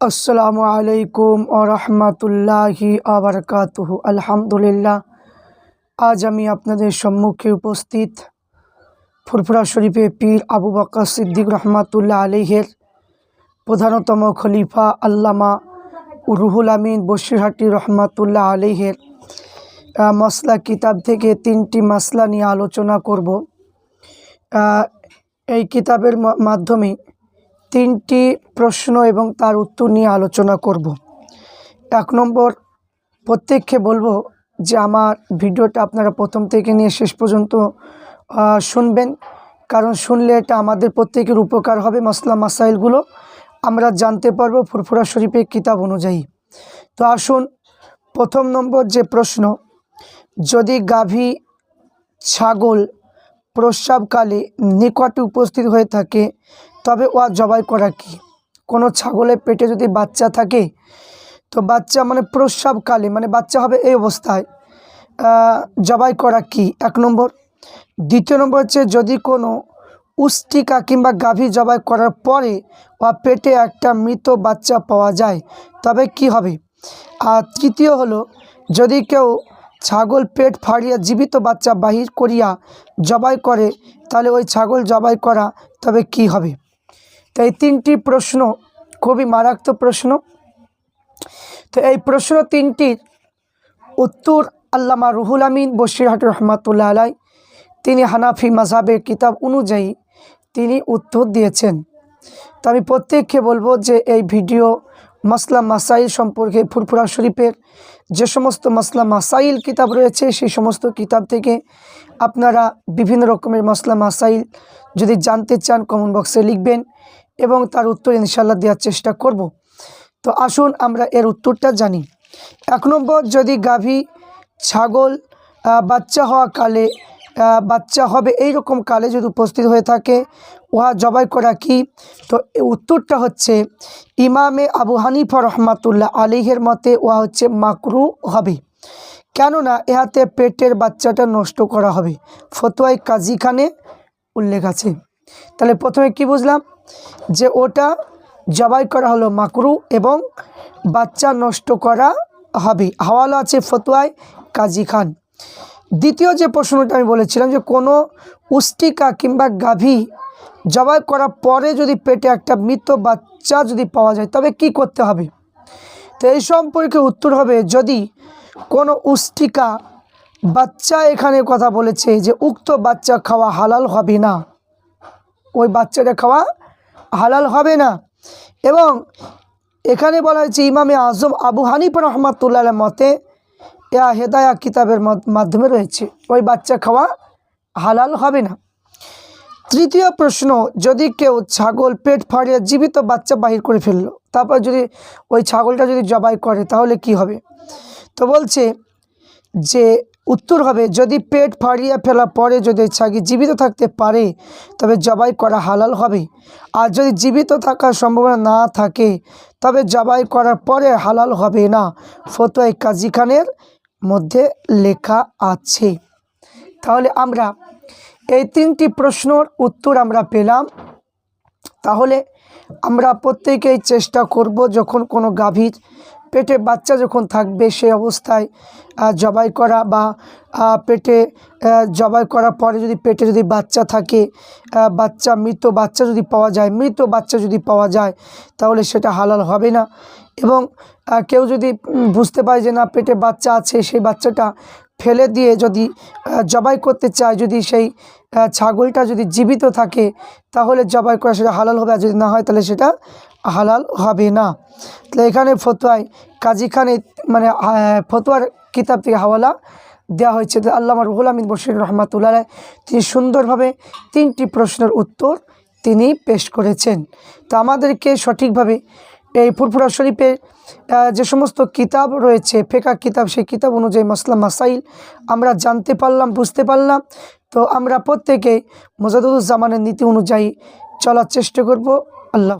আসসালামু আলাইকুম ও রহমতুল্লাহি আবরকাতুহু আলহামদুলিল্লাহ। আজ আমি আপনাদের সম্মুখে উপস্থিত ফুরফুরা শরীফে পীর আবু বকর সিদ্দিক রহমাতুল্লাহ আলিহের প্রধানতম খলিফা আল্লামা রুহুল আমিন বসিরহাটি রহমাতুল্লাহ আলিহের মসলা কিতাব থেকে তিনটি মাসলা নিয়ে আলোচনা করব। এই কিতাবের মাধ্যমে তিনটি প্রশ্ন এবং তার উত্তর নিয়ে আলোচনা করব। এক নম্বর, প্রত্যেককে বলব যে আমার ভিডিওটা আপনারা প্রথম থেকে নিয়ে শেষ পর্যন্ত শুনবেন। কারণ শুনলে এটা আমাদের প্রত্যেকের উপকার হবে মশলা মাসাইলগুলো। আমরা জানতে পারব ফুরফুরা শরীফের কিতাব অনুযায়ী। তো আসুন, প্রথম নম্বর যে প্রশ্ন, যদি গাভী ছাগল প্রস্রাবকালে নিকটে উপস্থিত হয়ে থাকে তবে ওয়া জবাই করা কি? কোনো ছাগলের পেটে যদি বাচ্চা থাকে, তো বাচ্চা মানে প্রস্রাবকালে মানে বাচ্চা হবে এই অবস্থায় জবাই করা কি? এক নম্বর। দ্বিতীয় নম্বর হচ্ছে যদি কোনো উষ্টিকা কিংবা গাভী জবাই করার পরে বা পেটে একটা মৃত বাচ্চা পাওয়া যায়, তবে কি হবে? আর তৃতীয় হলো, যদি কেউ ছাগল পেট ফাড়িয়া জীবিত বাচ্চা বাহির করিয়া জবাই করে, তাহলে ওই ছাগল জবাই করা তবে কি হবে? তো এই তিনটি প্রশ্ন খুবই মারাত্মক প্রশ্ন। তো এই প্রশ্ন তিনটির উত্তর আল্লামা রুহুল আমিন বশিরহাট রহমাতুল্লাহ আলাই তিনি হানাফি মাঝাবের কিতাব অনুযায়ী তিনি উত্তর দিয়েছেন। তো আমি প্রত্যেককে বলব যে এই ভিডিও মাসলা মাসাইল সম্পর্কে ফুরফুরা শরীফের যে সমস্ত মাসলা মাসাইল কিতাব রয়েছে, সেই সমস্ত কিতাব থেকে আপনারা বিভিন্ন রকমের মশলা মাসাইল যদি জানতে চান কমেন্ট বক্সে লিখবেন। এবং তার উত্তর ইনশাল্লাহ দেওয়ার চেষ্টা করব। তো আসুন আমরা এর উত্তরটা জানি। এক নম্বর, যদি গাভী, ছাগল বাচ্চা হওয়া কালে বাচ্চা হবে এই রকম কালে যদি উপস্থিত হয়ে থাকে, উহা জবাই করা কি? তো উত্তরটা হচ্ছে, ইমামে আবু হানিফা রহমাতুল্লাহ আলিহের মতে উহা হচ্ছে মাকরু হবে। কেননা ইহাতে পেটের বাচ্চাটা নষ্ট করা হবে। ফতোয়াই কাজী খানে উল্লেখ আছে। তাহলে প্রথমে কি বুঝলাম? যে ওটা জবাই করা হলো মাকরু এবং বাচ্চা নষ্ট করা হবে। হাওয়ালা আছে ফতোয়ায় কাজী খান। দ্বিতীয় যে প্রশ্নটা আমি বলেছিলাম যে কোনো উষ্টিকা কিংবা গাভী জবাই করার পরে যদি পেটে একটা মৃত বাচ্চা যদি পাওয়া যায়, তবে কি করতে হবে? তো এই সম্পর্কে উত্তর হবে যদি কোনো উষ্টিকা বাচ্চা এখানে কথা বলেছে যে উক্ত বাচ্চা খাওয়া হালাল হবে না, ওই বাচ্চাটা খাওয়া হালাল হবে না। এবং এখানে বলা হয়েছে, ইমামে আজম আবু হানিফ রহমাতুল্লাহ মতে ইয়া হেদায়া কিতাবের মাধ্যমে রয়েছে। ওই বাচ্চা খাওয়া হালাল হবে না। তৃতীয় প্রশ্ন, যদি কেউ ছাগল পেট ফাড়িয়ে জীবিত বাচ্চা বাহির করে ফেলল, তারপর যদি ওই ছাগলটা যদি জবাই করে, তাহলে কি হবে? তো বলছে যে উত্তর হবে, যদি পেট ফাড়িয়ে ফেলার পরে যদি ছাগি জীবিত থাকতে পারে, তবে জবাই করা হালাল হবে। আর যদি জীবিত থাকার সম্ভাবনা না থাকে, তবে জবাই করার পরে হালাল হবে না। ফতোয় কাজী খানের মধ্যে লেখা আছে। তাহলে আমরা এই তিনটি প্রশ্নর উত্তর আমরা পেলাম। তাহলে আমরা প্রত্যেকেই চেষ্টা করব যখন কোনো গাভীর পেটে বাচ্চা যখন থাকবে সেই অবস্থায় জবাই করা বা পেটে জবাই করার পরে যদি পেটে যদি বাচ্চা থাকে বাচ্চা, মৃত বাচ্চা যদি পাওয়া যায়, মৃত বাচ্চা যদি পাওয়া যায়, তাহলে সেটা হালাল হবে না। এবং কেউ যদি বুঝতে পারে যে না, পেটে বাচ্চা আছে, সেই বাচ্চাটা ফেলে দিয়ে যদি জবাই করতে চায়, যদি সেই ছাগলটা যদি জীবিত থাকে, তাহলে জবাই করা সেটা হালাল হবে, আর যদি না হয়, তাহলে সেটা হালাল হবে না। তাহলে এখানে ফতোয়ায় কাজী খানে মানে ফতোয়ার কিতাব থেকে হাওয়ালা দেওয়া হয়েছে। আল্লামা রুহুল আমিন বশির রহমাতুল্লাহ তিনি সুন্দরভাবে তিনটি প্রশ্নের উত্তর তিনি পেশ করেছেন। তো আমাদেরকে সঠিকভাবে এই ফুরফুরা শরীফের যে সমস্ত কিতাব রয়েছে ফেকা কিতাব, সেই কিতাব অনুযায়ী মাসলা মাসাইল আমরা জানতে পারলাম, বুঝতে পারলাম। তো আমরা প্রত্যেকে মোজাদুজ্জামানের নীতি অনুযায়ী চলার চেষ্টা করব। আল্লাহ